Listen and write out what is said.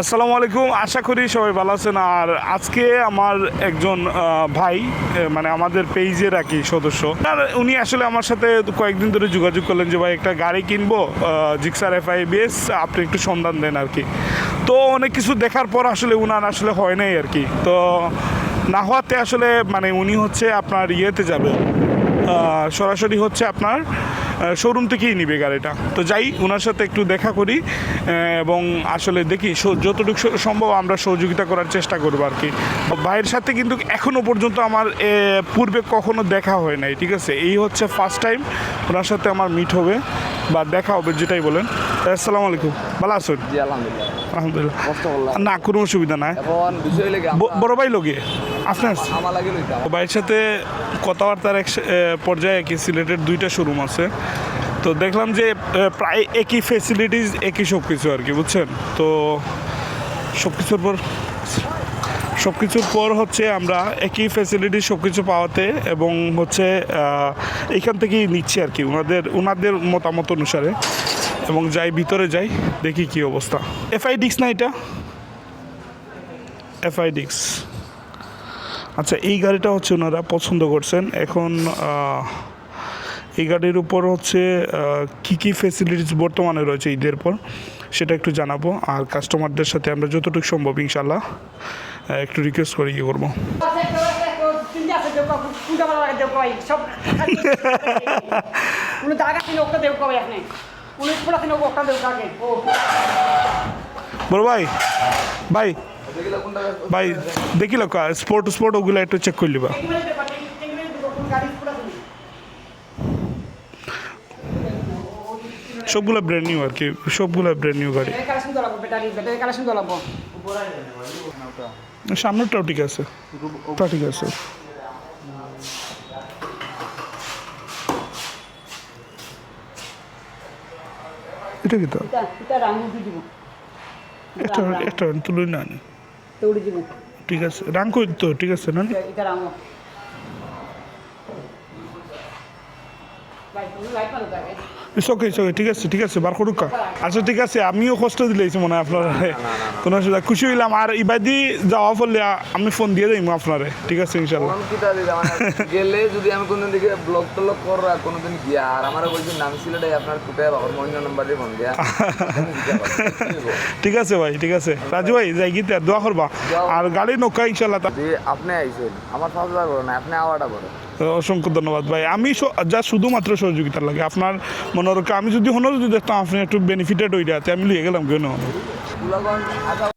আসসালামু আলাইকুম, আশা করি সবাই ভালো আছেন। আর আজকে আমার একজন ভাই মানে আমাদের পেজের আর কি সদস্য। আর উনি আসলে আমার সাথে কয়েকদিন ধরে যোগাযোগ করলেন যে, ভাই, একটা গাড়ি কিনবো জিক্সার এফ আই বিএস আপনি একটু সন্ধান দেন আর কি। তো অনেক কিছু দেখার পর আসলে উনার আসলে হয় নাই আর কি। তো না হওয়াতে আসলে মানে উনি হচ্ছে আপনার ইয়েতে যাবে। সরাসরি হচ্ছে আপনার শোরুম থেকেই নিবে গাড়িটা। তো যাই ওনার সাথে একটু দেখা করি এবং আসলে দেখি যতটুকু সম্ভব আমরা সহযোগিতা করার চেষ্টা করব আর কি। ভাইয়ের সাথে কিন্তু এখনও পর্যন্ত আমার পূর্বে কখনো দেখা হয় নাই ঠিক আছে? এই হচ্ছে ফার্স্ট টাইম ওনার সাথে আমার মিট হবে বা দেখা হবে যেটাই বলেন। আসসালামু আলাইকুম। ভালো আছেন? আলহামদুলিল্লাহ। আলহামদুলিল্লাহ। না কোনো অসুবিধা নাই। বড় ভাই লোকে আপনার? ভাইয়ের সাথে কথাবার্তার এক পর্যায়ে একই সিলেটের দুইটা শোরুম আছে। তো দেখলাম যে প্রায় একই ফেসিলিটিস একই সব কিছু আর কি, বুঝছেন? তো সব কিছুর পর সব কিছুর পর হচ্ছে আমরা একই ফ্যাসিলিটি সব কিছু পাওয়াতে এবং হচ্ছে এইখান থেকেই নিচ্ছি আর কি ওনাদের ওনাদের মতামত অনুসারে। এবং যাই ভিতরে যাই, দেখি কি অবস্থা। এফআই ডিক্স না এটা? এফআই ডিক্স আচ্ছা এই গাড়িটা হচ্ছে ওনারা পছন্দ করছেন। এখন এই গাড়ির উপর হচ্ছে কী কী ফেসিলিটিস বর্তমানে রয়েছে ঈদের পর সেটা একটু জানাব। আর কাস্টমারদের সাথে আমরা যতটুকু সম্ভব ইনশাল্লাহ একটু রিকোয়েস্ট করে ইয়ে করব। বড় ভাই ভাই ভাই লোক স্পোর্ট স্পোর্ট ওগুলো একটু চেক করে লিবা। সবগুলো ব্র্যান্ড নিউ আর কি সবগুলো ব্র্যান্ড নিউ গাড়ি। সামনেরটাও ঠিক আছে ওটা ঠিক আছে। এটা কি তো? এটা তুলুন না। ঠিক আছে রাং তো ঠিক আছে না? এটা রামু। ভাই তুমি লাইট It's okay, ঠিক আছে ঠিক আছে বার করুক আচ্ছা ঠিক আছে আমিও কষ্ট দিলেছি মনে হয় আপনার। কোনো অসুবিধা খুশি হইলাম। আর ইবাদি যাওয়া ফলে আমি ফোন দিয়ে দিই আপনারে ঠিক আছে ইনশাল্লাহ মানে গেলে যদি আমি কোনদিন দিকে ব্লগ টলগ করা কোনদিন গিয়া আর আমার বলছি নাম সিলেটে আপনার বাবার মহিলা নাম্বারে ফোন দিয়া। ঠিক আছে ভাই ঠিক আছে। রাজু ভাই যাই গিয়ে দোয়া করবা। আর গাড়ি নৌকা ইনশাল্লাহ যে আপনি আইছেন আমার পাঁচ হাজার বড় না আপনি আওয়াটা বড় অসংখ্য ধন্যবাদ ভাই। আমি যা শুধুমাত্র সহযোগিতা লাগে আপনার মনে আমি যদি হনো যদি দেখতাম আপনি একটু বেনিফিটেড যাতে আমি লিয়ে গেলাম কেন?